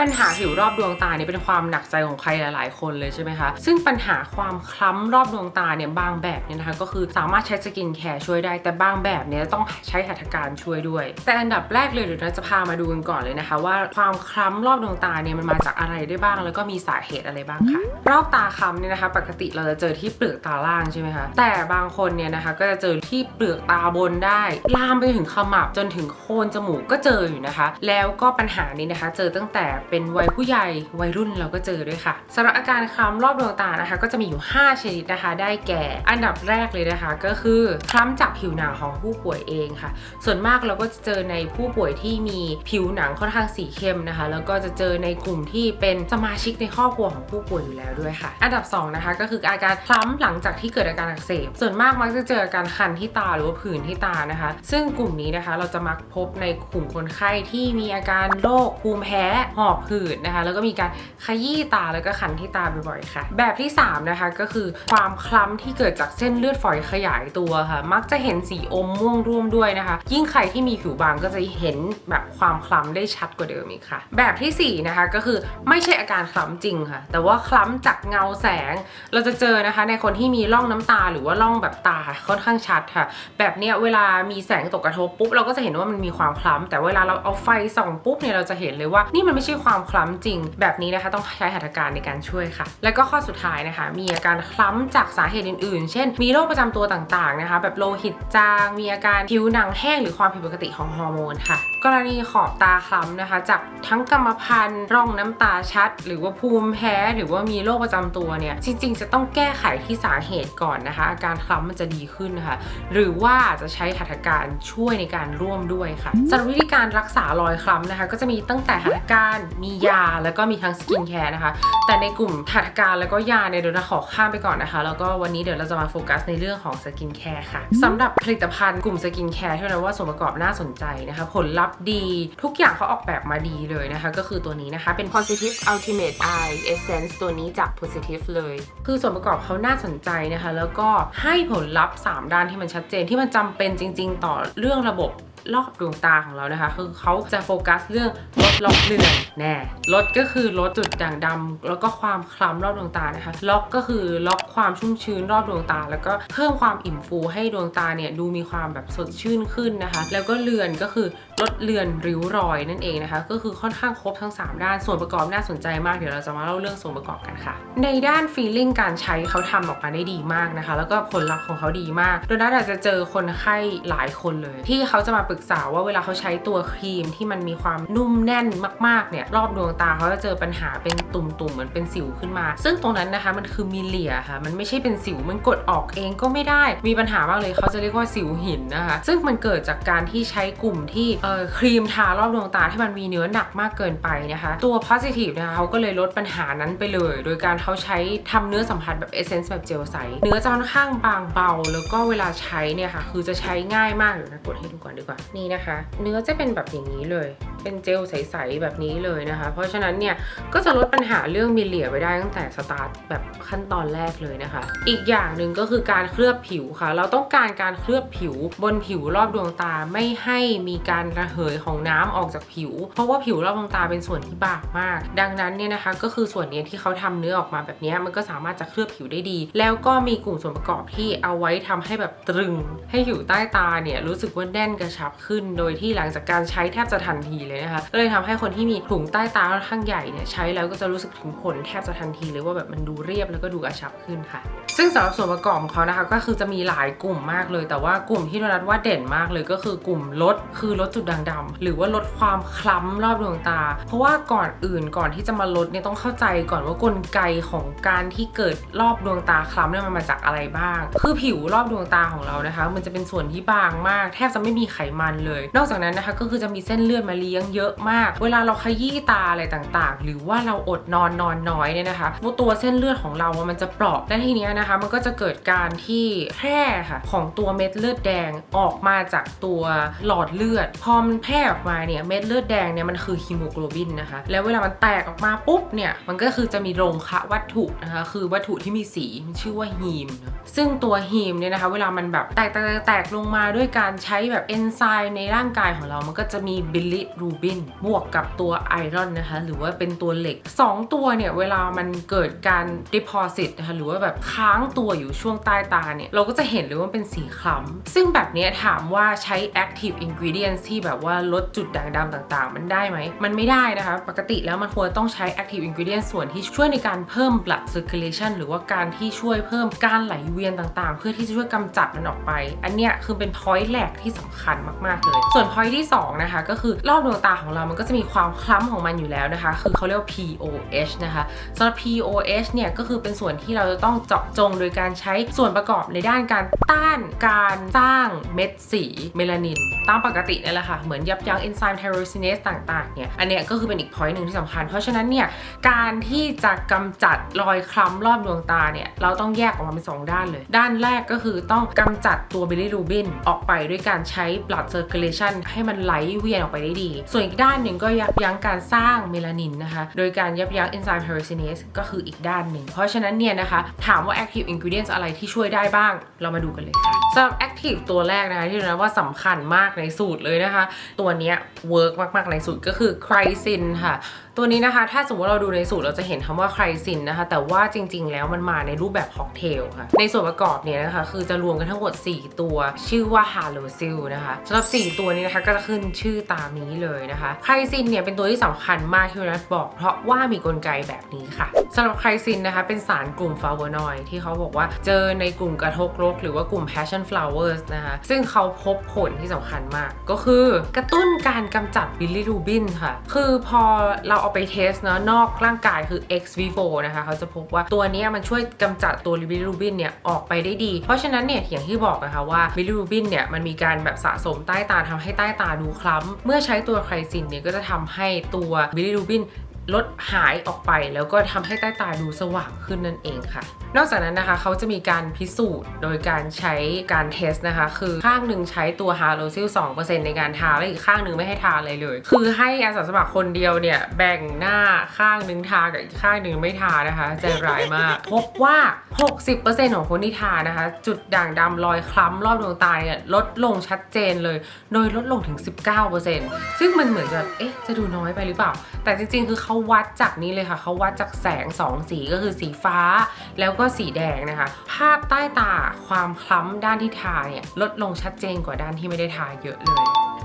ปัญหาผิวรอบดวงตาเนี่ยเป็นความหนักใจของใครหลาย ๆ คนเลยใช่ไหมคะ ซึ่งปัญหาความคล้ำรอบดวงตาเนี่ยบางแบบเนี่ยนะคะก็คือสามารถใช้สกินแคร์ช่วยได้ แต่บางแบบเนี่ยต้องใช้หัตถการช่วยด้วย แต่อันดับแรกเลยเดี๋ยวเราจะพามาดูกันก่อนเลยนะคะ ว่าความคล้ำรอบดวงตาเนี่ยมันมาจากอะไรได้บ้าง แล้วก็มีสาเหตุอะไรบ้างค่ะรอบตาคล้ำเนี่ยนะคะ ปกติเราจะเจอที่เปลือกตาล่างใช่ไหมคะแต่บางคนเนี่ยนะคะก็จะเจอที่เปลือกตาบนได้ ลามไปถึงขมับจนถึงโคนจมูกก็เจออยู่นะคะ แล้วก็ปัญหานี้นะคะ เจอตั้งแต่เป็นวัยผู้ใหญ่วัยรุ่นเราก็เจอด้วยค่ะสำหรับอาการคล้ำรอบดวงตานะคะ ก็จะมีอยู่ 5 ชนิดนะคะ ได้แก่ อันดับแรกเลยนะคะ ก็คือคล้ำจากผิวหนังของผู้ป่วยเองค่ะ ส่วนมากเราก็จะเจอในผู้ป่วยที่มีผิวหนังค่อนข้างสีเข้มนะคะ แล้วก็จะเจอในกลุ่มที่เป็นสมาชิกในครอบครัวของผู้ป่วยอยู่แล้วด้วยค่ะ อันดับสองนะคะก็คืออาการคล้ำหลังจากที่เกิดอาการอักเสบ ส่วนมากมักจะเจออาการคันที่ตาหรือว่าผื่นที่ตานะคะ ซึ่งกลุ่มนี้นะคะเราจะมักพบในกลุ่มคนไข้ที่มีอาการโรคภูมิแพ้หอบหืดนะคะ แล้วก็มีการขยี้ตาแล้วก็คันที่ตาบ่อยๆค่ะ แบบที่สามนะคะก็คือความคล้ำที่เกิดจากเส้นเลือดฝอยขยายตัวค่ะ มักจะเห็นสีอมม่วงร่วมด้วยนะคะ ยิ่งใครที่มีผิวบางก็จะเห็นแบบความคล้ำได้ชัดกว่าเดิมอีกค่ะ แบบที่สี่นะคะก็คือไม่ใช่อาการคล้ำจริงค่ะ แต่ว่าคล้ำจากเงาแสง เราจะเจอนะคะ ในคนที่มีร่องน้ำตาหรือว่าร่องแบบตาค่อนข้างชัดค่ะ แบบเนี้ยเวลามีแสงตกกระทบปุ๊บเราก็จะเห็นว่ามันมีความคล้ำแต่เวลาเราเอาไฟส่องปุ๊บเนี่ยเราจะเห็นเลยว่านี่มันไม่ใช่ความคล้ำจริง แบบนี้นะคะ ต้องใช้หัตถการในการช่วยค่ะ แล้วก็ข้อสุดท้ายนะคะ มีอาการคล้ำจากสาเหตุอื่น ๆ เช่น มีโรคประจำตัวต่างๆนะคะ แบบโลหิตจาง มีอาการผิวหนังแห้งหรือความผิดปกติของฮอร์โมนค่ะ กรณีขอบตาคล้ำนะคะ จากทั้งกรรมพันธุ์ร่องน้ำตาชัด หรือว่าภูมิแพ้ หรือว่ามีโรคประจำตัวเนี่ย จริง ๆ จะต้องแก้ไขที่สาเหตุก่อนนะคะ อาการคล้ำมันจะดีขึ้นนะคะ หรือว่าจะใช้หัตถการช่วยในการร่วมด้วยค่ะสำหรับวิธีการรักษารอยคล้ำนะคะ ก็จะมีตั้งแต่หัตถการมียาแล้วก็มีทั้งสกินแคร์นะคะ แต่ในกลุ่มหัตถการแล้วก็ยาเนี่ยเดี๋ยวเราขอข้ามไปก่อนนะคะ แล้วก็วันนี้เดี๋ยวเราจะมาโฟกัสในเรื่องของสกินแคร์ค่ะสำหรับผลิตภัณฑ์กลุ่มสกินแคร์ที่เราว่าส่วนประกอบน่าสนใจนะคะ ผลลัพธ์ดีทุกอย่างเขาออกแบบมาดีเลยนะคะ ก็คือตัวนี้นะคะเป็น positive ultimate eye essence ตัวนี้จาก positive เลย คือส่วนประกอบเขาน่าสนใจนะคะ แล้วก็ให้ผลลัพธ์ 3 ด้านที่มันชัดเจนที่มันจำเป็นจริง ๆ ต่อเรื่องระบบ รอบดวงตาของเรานะคะ คือเขาจะโฟกัสเรื่องลดล็อกเลือนแน่ลดก็คือลดจุดด่างดำแล้วก็ความคล้ำรอบดวงตานะคะ ล็อกก็คือล็อกความชุ่มชื้นรอบดวงตา แล้วก็เพิ่มความอิ่มฟูให้ดวงตาเนี่ยดูมีความแบบสดชื่นขึ้นนะคะ แล้วก็เลือนก็คือลดเลือนริ้วรอยนั่นเองนะคะ ก็คือค่อนข้างครบทั้ง 3 ด้านส่วนประกอบน่าสนใจมากเดี๋ยวเราจะมาเล่าเรื่องส่วนประกอบกันค่ะ ในด้านฟีลลิ่งการใช้เขาทำออกมาได้ดีมากนะคะ แล้วก็ผลลัพธ์ของเขาดีมากโดยนัทอาจจะเจอคนไข้หลายคนเลย ที่เขาจะมาปรึกษาว่าเวลาเขาใช้ตัวครีมที่มันมีความนุ่มแน่นมากๆเนี่ยรอบดวงตาเขาจะเจอปัญหาเป็นตุ่มๆเหมือนเป็นสิวขึ้นมา ซึ่งตรงนั้นนะคะมันคือมีเลียค่ะ มันไม่ใช่เป็นสิวมันกดออกเองก็ไม่ได้ มีปัญหามากเลยเขาจะเรียกว่าสิวหินนะคะ ซึ่งมันเกิดจากการที่ใช้กลุ่มที่เอ่อครีมทารอบดวงตาที่มันมีเนื้อหนักมากเกินไปนะคะ ตัว positive นะคะเขาก็เลยลดปัญหานั้นไปเลย โดยการเขาใช้ทำเนื้อสัมผัสแบบเอเซนส์แบบเจลใส เนื้อจะค่อนข้างบางเบา แล้วก็เวลาใช้เนี่ยค่ะ คือจะใช้ง่ายมากเดี๋ยวนะกดให้ดูก่อนดีกว่านี่นะคะ เนื้อจะเป็นแบบอย่างนี้เลย เป็นเจลใสๆแบบนี้เลยนะคะ เพราะฉะนั้นเนี่ยก็จะลดปัญหาเรื่องมีเหลี่ยไปได้ตั้งแต่สตาร์ทแบบขั้นตอนแรกเลยนะคะ อีกอย่างหนึ่งก็คือการเคลือบผิวค่ะ เราต้องการการเคลือบผิวบนผิวรอบดวงตาไม่ให้มีการระเหยของน้ำออกจากผิว เพราะว่าผิวรอบดวงตาเป็นส่วนที่บางมาก ดังนั้นเนี่ยนะคะก็คือส่วนนี้ที่เขาทำเนื้อออกมาแบบนี้มันก็สามารถจะเคลือบผิวได้ดี แล้วก็มีกลุ่มส่วนประกอบที่เอาไว้ทำให้แบบตรึง ให้ผิวใต้ตาเนี่ยรู้สึกว่าแน่นกระชับขึ้น โดยที่หลังจากการใช้แทบจะทันทีเลยนะคะก็เลยทำให้คนที่มีถุงใต้ตาค่อนข้างใหญ่เนี่ยใช้แล้วก็จะรู้สึกถึงผลแทบจะทันทีเลยว่าแบบมันดูเรียบแล้วก็ดูกระชับขึ้นค่ะ ซึ่งสำหรับส่วนประกอบของเขานะคะก็คือจะมีหลายกลุ่มมากเลย แต่ว่ากลุ่มที่โดนัทว่าเด่นมากเลยก็คือกลุ่มลดคือลดจุดด่างดำหรือว่าลดความคล้ำรอบดวงตา เพราะว่าก่อนอื่นก่อนที่จะมาลดเนี่ยต้องเข้าใจก่อนว่ากลไกของการที่เกิดรอบดวงตาคล้ำเนี่ยมันมาจากอะไรบ้าง คือผิวรอบดวงตาของเรานะคะ มันจะเป็นส่วนที่บางมาก แทบจะไม่มีไขมันเลย นอกจากนั้นนะคะก็คือจะมีเส้นเลือดมาเลี้ยงเยอะมาก เวลาเราขยี้ตาอะไรต่างๆ หรือว่าเราอดนอนนอนน้อยเนี่ยนะคะตัวเส้นเลือดของเรามันจะเปราะและทีเนี้ยนะคะ มันก็จะเกิดการที่แพร่ค่ะของตัวเม็ดเลือดแดงออกมาจากตัวหลอดเลือดพอมันแพร่ออกมาเนี่ยเม็ดเลือดแดงเนี่ยมันคือฮีโมโกลบินนะคะแล้วเวลามันแตกออกมาปุ๊บเนี่ยมันก็คือจะมีโรงคะวัตถุนะคะคือวัตถุที่มีสีมันชื่อว่าฮีมซึ่งตัวฮีมเนี่ยนะคะเวลามันแบบแตกแตกแตกลงมาด้วยการใช้แบบเอนไซน์ในร่างกายของเรามันก็จะมีบิลิรูบินบวกกับตัวไอรอนนะคะ หรือว่าเป็นตัวเหล็ก 2 ตัวเนี่ย เวลามันเกิดการ deposit นะคะหรือว่าแบบค้างตัวอยู่ช่วงใต้ตาเนี่ย เราก็จะเห็นเลยว่าเป็นสีคล้ำ ซึ่งแบบนี้ถามว่าใช้ active ingredients ที่แบบว่าลดจุดด่างดำต่างๆ มันได้ไหม มันไม่ได้นะคะ ปกติแล้วมันควรต้องใช้ active ingredient ส่วนที่ช่วยในการเพิ่ม blood circulation หรือว่าการที่ช่วยเพิ่มการไหลเวียนต่างๆ เพื่อที่จะช่วยกำจัดมันออกไป อันเนี้ยคือเป็น point แรกที่สำคัญมากๆเลย ส่วน point ที่ 2 นะคะ ก็คือรอบดวงตาของเรามันก็จะมีความคล้ำของมันอยู่แล้วนะคะ คือเขาเรียกว่า POH นะคะสำหรับ POH เนี่ยก็คือเป็นส่วนที่เราจะต้องเจาะจงโดยการใช้ส่วนประกอบในด้านการต้านการสร้างเม็ดสีเมลานิน ตามปกตินี่แหละค่ะ เหมือนยับยั้งเอนไซม์ไทโรซินเนสต่างๆเนี่ยอันเนี้ยก็คือเป็นอีก point หนึ่งที่สำคัญ เพราะฉะนั้นเนี่ยการที่จะกำจัดรอยคล้ำรอบดวงตาเนี่ยเราต้องแยกออกมาเป็นสองด้านเลย ด้านแรกก็คือต้องกำจัดตัวบิลิรูบินออกไปด้วยการใช้ blood circulation ให้มันไหลเวียนออกไปได้ดี ส่วนอีกด้านหนึ่งก็ยับยั้งการสร้างเมลานินนะคะ โดยการยับยั้งเอนไซม์ไทโรซินเอสก็คืออีกด้านหนึ่ง เพราะฉะนั้นเนี่ยนะคะ ถามว่า active ingredients อะไรที่ช่วยได้บ้าง เรามาดูกันเลยค่ะสำหรับ active ตัวแรกนะคะ ที่เราว่าสำคัญมากในสูตรเลยนะคะ ตัวนี้เวิร์กมาก ๆ ในสูตรก็คือไครซินค่ะตัวนี้นะคะ ถ้าสมมติเราดูในสูตรเราจะเห็นคำว่าไครซินนะคะ แต่ว่าจริง ๆ แล้วมันมาในรูปแบบค็อกเทลค่ะ ในส่วนประกอบเนี่ยนะคะ คือจะรวมกันทั้งหมด 4 ตัว ชื่อว่าฮาโลซิลนะคะสำหรับ 4 ตัวนี้นะคะก็จะขึ้นชื่อตามนี้เลยนะคะไครซินเนี่ยเป็นตัวที่สำคัญมากที่นัทบอก เพราะว่ามีกลไกแบบนี้ค่ะสำหรับไครซินนะคะเป็นสารกลุ่มฟลาโวนอยด์ที่เขาบอกว่าเจอในกลุ่มกระทกรกหรือว่ากลุ่ม passion flowers นะคะซึ่งเขาพบผลที่สำคัญมาก ก็คือกระตุ้นการกำจัดบิลลิรูบินค่ะ คือพอเราเอาไปเทสเนาะนอกร่างกายคือ ex vivo นะคะเขาจะพบว่าตัวนี้มันช่วยกำจัดตัวบิลิรูบินเนี่ยออกไปได้ดี เพราะฉะนั้นเนี่ยอย่างที่บอกนะคะว่าบิลิรูบินเนี่ยมันมีการแบบสะสมใต้ตาทำให้ใต้ตาดูคล้ำเมื่อใช้ตัวไคลซินเนี่ยก็จะทำให้ตัวบิลลิรูบิน ลดหายออกไปแล้วก็ทำให้ใต้ตาดูสว่างขึ้นนั่นเองค่ะ นอกจากนั้นนะคะเขาจะมีการพิสูจน์โดยการใช้การเทสนะคะ คือข้างหนึ่งใช้ตัวฮาโลซิล2%ในการทา และอีกข้างหนึ่งไม่ให้ทาอะไรเลย คือให้อาสาสมัครคนเดียวเนี่ย แบ่งหน้าข้างหนึ่งทากับอีกข้างหนึ่งไม่ทานะคะใจร้ายมาก พบว่า 60%ของคนที่ทานะคะ จุดด่างดำรอยคล้ำรอบดวงตาเนี่ยลดลงชัดเจนเลย โดยลดลงถึง 19%ซึ่งมันเหมือนจะเอ๊ะจะดูน้อยไปหรือเปล่า แต่จริงๆคือเขาวัดจากนี้เลยค่ะเขาวัดจากแสง2สีก็คือสีฟ้า แล้วก็สีแดงนะคะ ภาพใต้ตาความคล้ำด้านที่ทาเนี่ยลดลงชัดเจนกว่าด้านที่ไม่ได้ทาเยอะเลย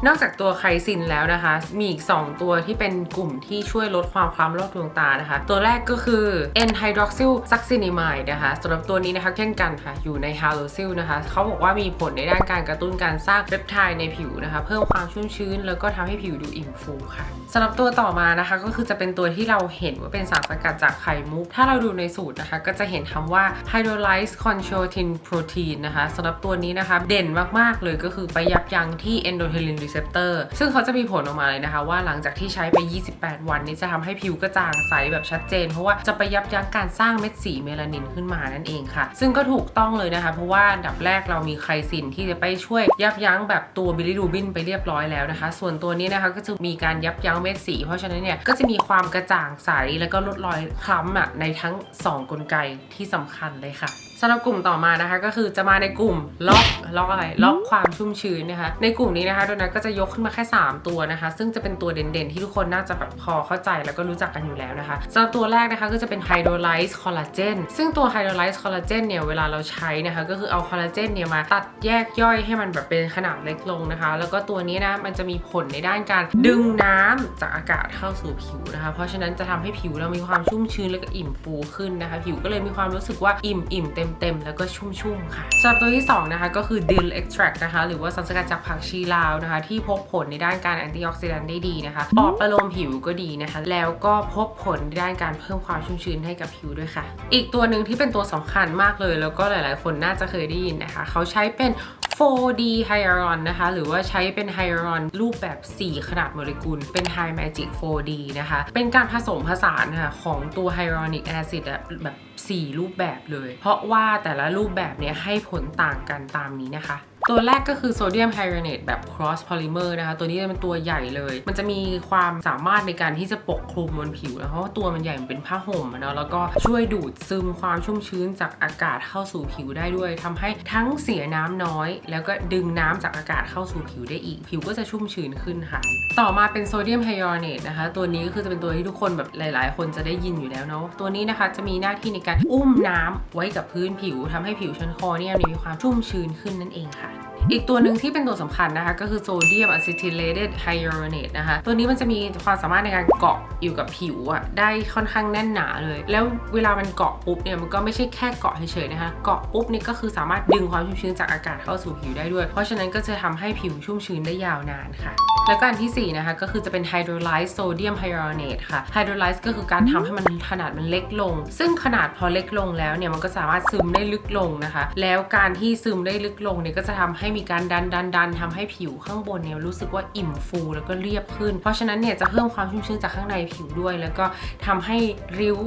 นอกจากตัวไคซินแล้วนะคะ มีอีก 2 ตัวที่เป็นกลุ่มที่ช่วยลดความคล้ำรอบดวงตานะคะ ตัวแรกก็คือ n hydroxyl succinimide นะคะสำหรับตัวนี้นะคะเช่นกันค่ะ อยู่ใน halosil นะคะเขาบอกว่ามีผลในด้านการกระตุ้นการสร้างเปปไทด์ในผิวนะคะ เพิ่มความชุ่มชื้น แล้วก็ทำให้ผิวดูอิ่มฟูค่ะสำหรับตัวต่อมานะคะก็คือจะเป็นตัวที่เราเห็นว่าเป็นสารสกัดจากไข่มุก ถ้าเราดูในสูตรนะคะ ก็จะเห็นคำว่า hydrolyzed conchotin protein นะคะสำหรับตัวนี้นะคะ เด่นมากๆเลยก็คือไปยับยั้งที่ endothelin receptor ซึ่งเขาจะมีผลออกมาเลยนะคะ ว่าหลังจากที่ใช้ไป 28 วันนี้จะทำให้ผิวกระจ่างใสแบบชัดเจน เพราะว่าจะไปยับยั้งการสร้างเม็ดสีเมลานินขึ้นมานั่นเองค่ะ ซึ่งก็ถูกต้องเลยนะคะ เพราะว่าอันดับแรกเรามีไคซินที่จะไปช่วยยับยั้งแบบตัวบิลิรูบินไปเรียบร้อยแล้วนะคะ ส่วนตัวนี้นะคะก็จะมีการยับยั้งเม็ดสี เพราะฉะนั้นเนี่ยก็จะมีความกระจ่างใส แล้วก็ลดรอยคล้ำอะในทั้ง 2 กลไกที่สำคัญเลยค่ะสำหรับกลุ่มต่อมานะคะ ก็คือจะมาในกลุ่มล็อกล็อกอะไรล็อกความชุ่มชื้นนะคะ ในกลุ่มนี้นะคะโดนัทก็จะยกขึ้นมาแค่ 3 ตัวนะคะ ซึ่งจะเป็นตัวเด่นๆ ที่ทุกคนน่าจะแบบพอเข้าใจแล้วก็รู้จักกันอยู่แล้วนะคะสำหรับตัวแรกนะคะก็จะเป็นไฮโดรไลซ์คอลลาเจนซึ่งตัวไฮโดรไลซ์คอลลาเจนเนี่ยเวลาเราใช้นะคะ ก็คือเอาคอลลาเจนเนี่ยมาตัดแยกย่อยให้มันแบบเป็นขนาดเล็กลงนะคะ แล้วก็ตัวนี้นะมันจะมีผลในด้านการดึงน้ำจากอากาศเข้าสู่ผิวนะคะ เพราะฉะนั้นจะทำให้ผิวเรามีความชุ่มชื้นแล้วก็อิ่มฟูขึ้นนะคะ ผิวก็เลยมีความรู้สึกว่าอิ่มอิ่มเต็มเต็มๆ แล้วก็ชุ่มๆ ค่ะสำหรับตัวที่สองนะคะ ก็คือดิลเอ็กตรักนะคะ หรือว่าสารสกัดจากผักชีลาวนะคะ ที่พบผลในด้านการแอนตี้ออกซิแดนต์ได้ดีนะคะปอบประโลมผิวก็ดีนะคะ แล้วก็พบผลในด้านการเพิ่มความชุ่มชื้นให้กับผิวด้วยค่ะ อีกตัวหนึ่งที่เป็นตัวสำคัญมากเลย แล้วก็หลายๆ คนน่าจะเคยได้ยินนะคะ เขาใช้เป็น 4D Hyaluron นะคะ หรือว่าใช้เป็น Hyaluron รูปแบบ 4 ขนาดโมเลกุล เป็น High Magic 4D นะคะ เป็นการผสมผสานค่ะของตัว Hyaluronic Acid อะแบบ 4 รูปแบบเลย เพราะว่าแต่ละรูปแบบเนี้ยให้ผลต่างกันตามนี้นะคะ ตัวแรกก็คือโซเดียมไฮดรเนตแบบ cross polymer นะคะ ตัวนี้จะเป็นตัวใหญ่เลย มันจะมีความสามารถในการที่จะปกคลุมบนผิวนะเพราะว่าตัวมันใหญ่มันเป็นผ้าห่มเนาะแล้วก็ช่วยดูดซึมความชุ่มชื้นจากอากาศเข้าสู่ผิวได้ด้วยทำให้ทั้งเสียน้ำน้อย แล้วก็ดึงน้ำจากอากาศเข้าสู่ผิวได้อีก ผิวก็จะชุ่มชื้นขึ้นค่ะ ต่อมาเป็นโซเดียมไฮยอเนตนะคะ ตัวนี้ก็คือจะเป็นตัวที่ทุกคนแบบหลาย ๆ คนจะได้ยินอยู่แล้วเนาะ ตัวนี้นะคะจะมีหน้าที่ในการอุ้มน้ำไว้กับพื้นผิวทำให้ผิวชั้นคอเนี่ยมีความชุ่มชื้นขึ้นนั่นเองค่ะ อีกตัวหนึ่งที่เป็นตัวสำคัญนะคะ ก็คือโซเดียมอะซิทิเลเ d ไฮยอเนตนะคะ ตัวนี้มันจะมีความสามารถในการเกาะอยู่กับผิวอะได้ค่อนข้างแน่นหนาเลย แล้วเวลามันเกาะปุ๊บเนี่ยมันก็ไม่ใช่แค่เกาะเฉยๆนะคะเกาะปุ๊บนี่ก็คือสามารถดึงความชุ่มชื้นจากอากาศเข้าสู่ผิวได้ด้วย เพราะฉะนั้นก็จะทำให้ผิวชุ่มชื้นได้ยาวนานค่ะ แล้วก็อันที่ 4 นะคะ ก็คือจะเป็นไฮโดรไลซ์โซเดียมไฮยอเนตค่ะไฮโดรไลซ์ก็คือการทำให้มันขนาดมันเล็กลง ซึ่งขนาดพอเล็กลงแล้วเนี่ยมันก็สามารถซึมได้ลึกลงนะคะ แล้วการที่ซึมได้ลึกลงเนี่ยก็จะทำให้มีการดันดันดันทำให้ผิวข้างบนเนี่ยรู้สึกว่าอิ่มฟูแล้วก็เรียบขึ้น เพราะฉะนั้นเนี่ยจะเพิ่มความชุ่มชื้นจากข้างในผิวด้วย แล้วก็ทำให้ริ้ว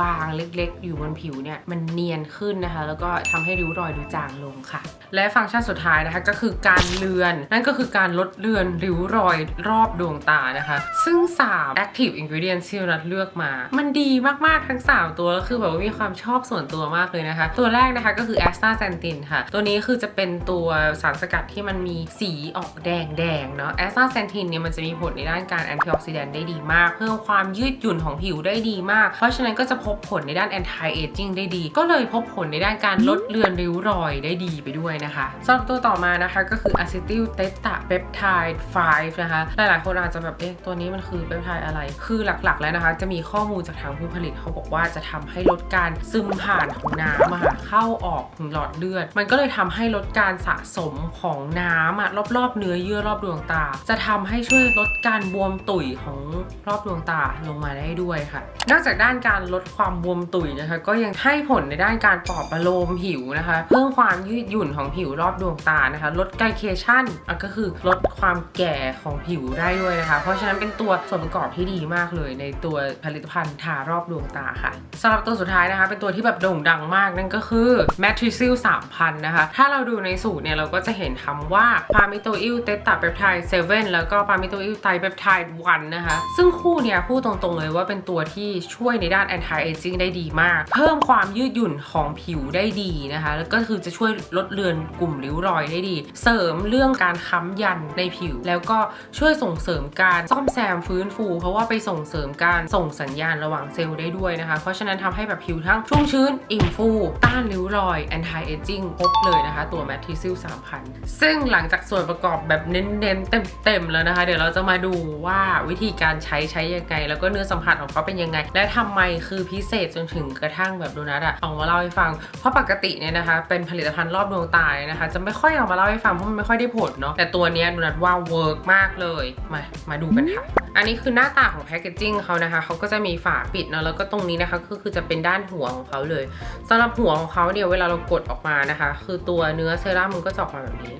บางๆ เล็กๆ อยู่บนผิวเนี่ยมันเนียนขึ้นนะคะ แล้วก็ทำให้ริ้วรอยดูจางลงค่ะ และฟังก์ชันสุดท้ายนะคะก็คือการเลือน นั่นก็คือการลดเลือนริ้วรอยรอบดวงตานะคะ ซึ่ง 3 active ingredient ที่เรานัดเลือกมา มันดีมากๆทั้ง 3 ตัวแล้วคือแบบว่ามีความชอบส่วนตัวมากเลยนะคะ ตัวแรกนะคะก็คือ a s t a x a n t h i n ค่ะ ตัวนี้คือจะเป็นตัวสารสกัดที่มันมีสีออกแดงๆเนาะ a s t a x a n t h i n เนี่ยมันจะมีผลในด้านการ antioxidant ได้ดีมาก เพิ่มความยืดหยุ่นของผิวได้ดีมาก เพราะฉะนั้นก็จะพบผลในด้าน anti aging ได้ดี ก็เลยพบผลในด้านการลดเลือนริ้วรอยได้ดีไปด้วยนะคะสำหรับตัวต่อมานะคะก็คือ acetyl tetrapeptide 5นะคะ หลายๆ คนอาจจะแบบเอ๊ะตัวนี้มันคือเปปไทด์อะไร คือหลักๆแล้วนะคะ จะมีข้อมูลจากทางผู้ผลิตเขาบอกว่าจะทำให้ลดการซึมผ่านของน้ำอะค่ะเข้าออกถึงหลอดเลือด มันก็เลยทำให้ลดการสะสมของน้ำอะรอบๆ เนื้อเยื่อรอบดวงตา จะทำให้ช่วยลดการบวมตุ๋ยของรอบดวงตาลงมาได้ด้วยค่ะ นอกจากด้านการลดความบวมตุ๋ยนะคะ ก็ยังให้ผลในด้านการปลอบประโลมผิวนะคะ เพิ่มความยืดหยุ่นของผิวรอบดวงตานะคะ ลดไกลเคชันอะก็คือลดความแก่ของผิวได้ด้วยนะคะ เพราะฉะนั้นเป็นตัวส่วนประกอบที่ดีมากเลย ในตัวผลิตภัณฑ์ทารอบดวงตาค่ะสำหรับตัวสุดท้ายนะคะ เป็นตัวที่แบบโด่งดังมากนั่นก็คือ m a t r i c i l 3000 นะคะ ถ้าเราดูในสูตรเนี่ยเราก็จะเห็นคำว่าพามิโตอิลเตตาเปปไทด์7แล้วก็พามิโตอิลไตเปปไทด์1นนะคะ ซึ่งคู่เนี่ยพูดตรงๆเลยว่าเป็นตัวที่ช่วยในด้าน anti aging ได้ดีมาก เพิ่มความยืดหยุ่นของผิวได้ดีนะคะ แล้วก็คือจะช่วยลดเลือนกลุ่มริ้วรอยได้ดี เสริมเรื่องการค้ำยันในผิว แล้วก็ช่วยส่งเสริมการซ่อมแซมฟื้นฟู เพราะว่าไปส่งเสริมการส่งสัญญาณระหว่างเซลล์ได้ด้วยนะคะ เพราะฉะนั้นทำให้แบบผิวทั้งชุ่มชื้น อิ่มฟู ต้านริ้วรอย anti aging ครบเลยนะคะ ตัว m a t r i c i l 3000ซึ่งหลังจากส่วนประกอบแบบเน้นๆเต็มๆแล้วนะคะ เดี๋ยวเราจะมาดูว่าวิธีการใช้ใช้ยังไง แล้วก็เนื้อสัมผัสของเขาเป็นยังไง และทำไมคือพิเศษจนถึงกระทั่งแบบโดนัทอะเอามาเล่าให้ฟัง เพราะปกติเนี่ยนะคะ เป็นผลิตภัณฑ์รอบดวงตาเนี่ยนะคะ จะไม่ค่อยเอามาเล่าให้ฟังเพราะมันไม่ค่อยได้ผลเนาะแต่ตัวนี้โดนัทว่าเวิร์กมากเลยมามาดูกันค่ะ อันนี้คือหน้าตาของแพคเกจจิ้งเขานะคะเขาก็จะมีฝาปิดเนาะแล้วก็ตรงนี้นะคะก็คือจะเป็นด้านหัวของเขาเลยสำหรับหัวของเขาเนี่ยเวลาเรากดออกมานะคะ คือตัวเนื้อเซรั่มมันก็จะออกมาแบบนี้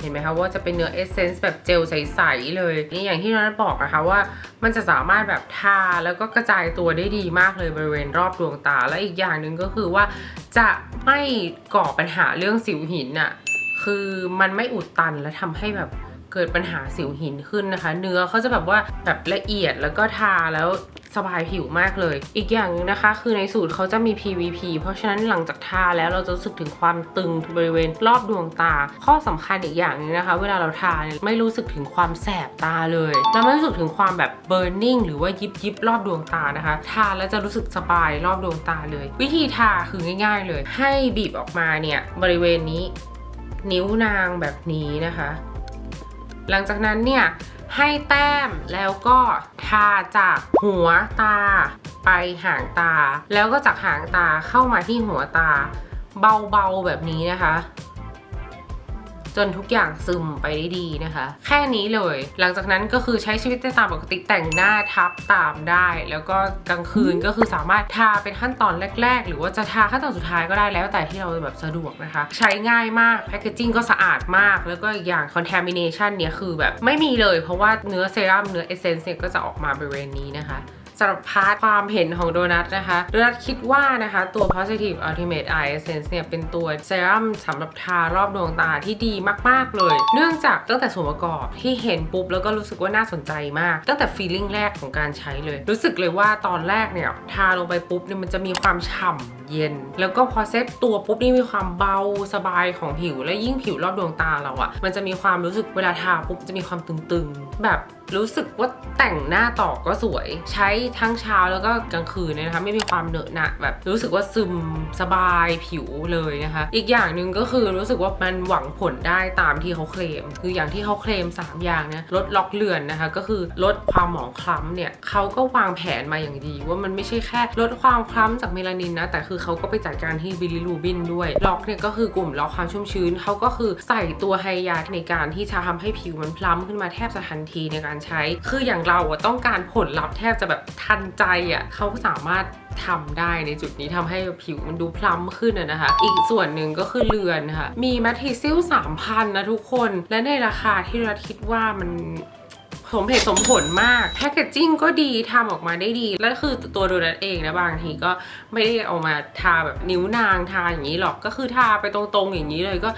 เห็นไหมคะว่าจะเป็นเนื้อเอเซนส์แบบเจลใสๆเลยนี่อย่างที่นัทบอกนะคะว่ามันจะสามารถแบบทาแล้วก็กระจายตัวได้ดีมากเลยบริเวณรอบดวงตา และอีกอย่างหนึ่งก็คือว่าจะไม่ก่อปัญหาเรื่องสิวหินอะคือมันไม่อุดตันและทำให้แบบ เกิดปัญหาสิวหินขึ้นนะคะ เนื้อเขาจะแบบว่าแบบละเอียดแล้วก็ทาแล้วสบายผิวมากเลย อีกอย่างหนึงนะคะ คือในสูตรเขาจะมี PVP เพราะฉะนั้นหลังจากทาแล้วเราจะรู้สึกถึงความตึงบริเวณรอบดวงตา ข้อสำคัญอีกอย่างหนึงนะคะ เวลาเราทาเนี่ยไม่รู้สึกถึงความแสบตาเลยแล้วไม่รู้สึกถึงความแบบ burning หรือว่ายิบยิบรอบดวงตานะคะ ทาแล้วจะรู้สึกสบายรอบดวงตาเลย วิธีทาคือง่าย ๆ เลย ให้บีบออกมาเนี่ยบริเวณนี้ นิ้วนางแบบนี้นะคะ หลังจากนั้นเนี่ยให้แต้มแล้วก็ทาจากหัวตา ไปหางตา แล้วก็จากหางตาเข้ามาที่หัวตา เบาๆแบบนี้นะคะ จนทุกอย่างซึมไปได้ดีนะคะ แค่นี้เลย หลังจากนั้นก็คือใช้ชีวิตได้ตามปกติแต่งหน้าทับตามได้ แล้วก็กลางคืนก็คือสามารถทาเป็นขั้นตอนแรก ๆ หรือว่าจะทาขั้นตอนสุดท้ายก็ได้แล้วแต่ที่เราแบบสะดวกนะคะ ใช้ง่ายมากแพคเกจิ้งก็สะอาดมาก แล้วก็อีกอย่าง contamination เนี่ยคือแบบไม่มีเลย เพราะว่าเนื้อเซรั่มเนื้อเอเซนส์เนี่ยก็จะออกมาบริเวณนี้นะคะ สำหรับพาร์ทความเห็นของโดนัทนะคะ โดนัทคิดว่านะคะตัว positive ultimate eye essence เนี่ยเป็นตัวเซรั่มสำหรับทารอบดวงตาที่ดีมาก ๆ เลย เนื่องจากตั้งแต่ส่วนประกอบที่เห็นปุ๊บ แล้วก็รู้สึกว่าน่าสนใจมาก ตั้งแต่ feeling แรกของการใช้เลย รู้สึกเลยว่าตอนแรกเนี่ยทาลงไปปุ๊บเนี่ยมันจะมีความฉ่ำเย็น แล้วก็พอเซ็ตตัวปุ๊บนี่มีความเบาสบายของผิว และยิ่งผิวรอบดวงตาเราอะมันจะมีความรู้สึกเวลาทาปุ๊บจะมีความตึงๆ แบบ รู้สึกว่าแต่งหน้าต่อก็สวย ใช้ทั้งเช้าแล้วก็กลางคืนเนี่ยนะคะไม่มีความเหนอะหนะแบบรู้สึกว่าซึมสบายผิวเลยนะคะ อีกอย่างหนึ่งก็คือรู้สึกว่ามันหวังผลได้ตามที่เขาเคลม คืออย่างที่เขาเคลม 3 อย่างเนะลดล็อกเลือนนะคะ ก็คือลดความหมองคล้ำเนี่ยเขาก็วางแผนมาอย่างดี ว่ามันไม่ใช่แค่ลดความคล้ำจากเมลานินนะแต่คือเขาก็ไปจัดการที่บิลิรูบินด้วยล็อกเนี่ยก็คือกลุ่มล็อกความชุ่มชื้นเขาก็คือใส่ตัวไฮยาในการที่จะทำให้ผิวมันพล้ำขึ้นมาแทบจะทันทีในการใช้ คืออย่างเราอะต้องการผลลัพธ์แทบจะแบบทันใจอะเขาสามารถทำได้ในจุดนี้ทำให้ผิวมันดูพล้มขึ้นอะนะคะ อีกส่วนหนึ่งก็คือเรือนค่ะ มีแมททิซิล3,000 นะทุกคน และในราคาที่เราคิดว่ามัน สมเหตุสมผลมาก แพคเกจจิ้งก็ดีทำออกมาได้ดี แล้วคือตัวโดนัทเองนะบางทีก็ไม่ได้เอามาทาแบบนิ้วนางทาอย่างนี้หรอกก็คือทาไปตรงๆอย่างนี้เลยก็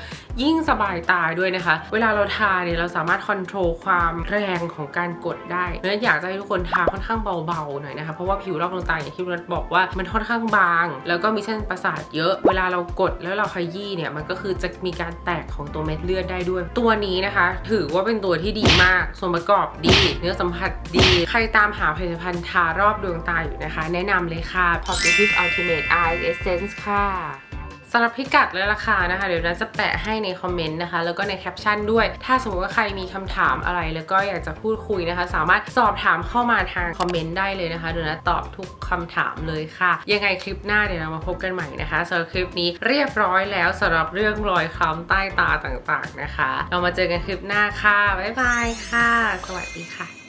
ยิ่งสบายตาด้วยนะคะ เวลาเราทาเนี่ยเราสามารถคอนโทรลความแรงของการกดได้เพราะฉะนั้นอยากจะให้ทุกคนทาค่อนข้างเบาๆหน่อยนะคะ เพราะว่าผิวรอบดวงตาอย่างที่โดนัทบอกว่ามันค่อนข้างบาง แล้วก็มีเส้นประสาทเยอะ เวลาเรากดแล้วเราขยี้เนี่ยมันก็คือจะมีการแตกของตัวเม็ดเลือดได้ด้วย ตัวนี้นะคะ ถือว่าเป็นตัวที่ดีมากส่วนประกอบดี เนื้อสัมผัสดี ใครตามหาผลิตภัณฑ์ทารอบดวงตาอยู่นะคะ แนะนำเลยค่ะ Positive Ultimate Eye Essence ค่ะ สำหรับพิกัดและราคานะคะ เดี๋ยวเราจะแปะให้ในคอมเมนต์นะคะ แล้วก็ในแคปชั่นด้วย ถ้าสมมติว่าใครมีคำถามอะไรแล้วก็อยากจะพูดคุยนะคะ สามารถสอบถามเข้ามาทางคอมเมนต์ได้เลยนะคะ เดี๋ยวนะตอบทุกคำถามเลยค่ะ ยังไงคลิปหน้าเดี๋ยวเรามาพบกันใหม่นะคะสำหรับคลิปนี้เรียบร้อยแล้วสำหรับเรื่องรอยคล้ำใต้ตาต่างๆนะคะ เรามาเจอกันคลิปหน้าค่ะบ๊ายบายค่ะ สวัสดีค่ะ